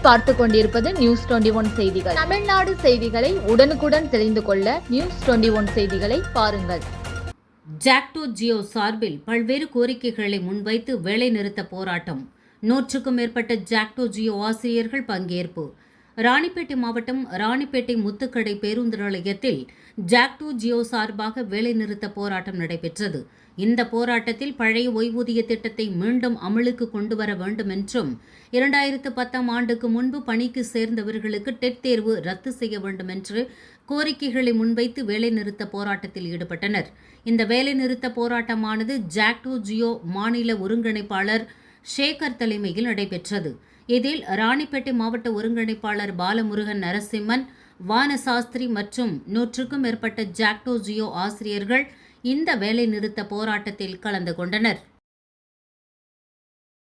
பார்த்து கொண்டிருப்பது news twenty one செய்திகள். தமிழ்நாடு செய்திகளை உடனுக்குடன் தெரிந்து கொள்ள நியூஸ் டுவெண்டி ஒன் செய்திகளை பாருங்கள். ஜாக்டோ ஜியோ சார்பில் பல்வேறு கோரிக்கைகளை முன்வைத்து வேலைநிறுத்த போராட்டம். நூற்றுக்கும் மேற்பட்ட ஜாக்டோ ஜியோ ஆசிரியர்கள் பங்கேற்பு. ராணிப்பேட்டை மாவட்டம் ராணிப்பேட்டை முத்துக்கடை பேருந்து நிலையத்தில் ஜாக்டோ ஜியோ சார்பாக வேலைநிறுத்த போராட்டம் நடைபெற்றது. இந்த போராட்டத்தில் பழைய ஓய்வூதிய திட்டத்தை மீண்டும் அமலுக்கு கொண்டு வர வேண்டும் என்றும் இரண்டாயிரத்து பத்தாம் ஆண்டுக்கு முன்பு பணிக்கு சேர்ந்தவர்களுக்கு டெட் தேர்வு ரத்து செய்ய வேண்டும் என்று கோரிக்கைகளை முன்வைத்து வேலைநிறுத்த போராட்டத்தில் ஈடுபட்டனர். இந்த வேலைநிறுத்த போராட்டமானது ஜாக்டோ ஜியோ மாநில ஒருங்கிணைப்பாளர் ஷேகர் தலைமையில் நடைபெற்றது. இதில் ராணிப்பேட்டை மாவட்ட ஒருங்கிணைப்பாளர் பாலமுருகன் நரசிம்மன் வானசாஸ்திரி மற்றும் நூற்றுக்கும் மேற்பட்ட ஜாக்டோ ஜியோ ஆசிரியர்கள் இந்த வேலைநிறுத்த போராட்டத்தில் கலந்து கொண்டனர்.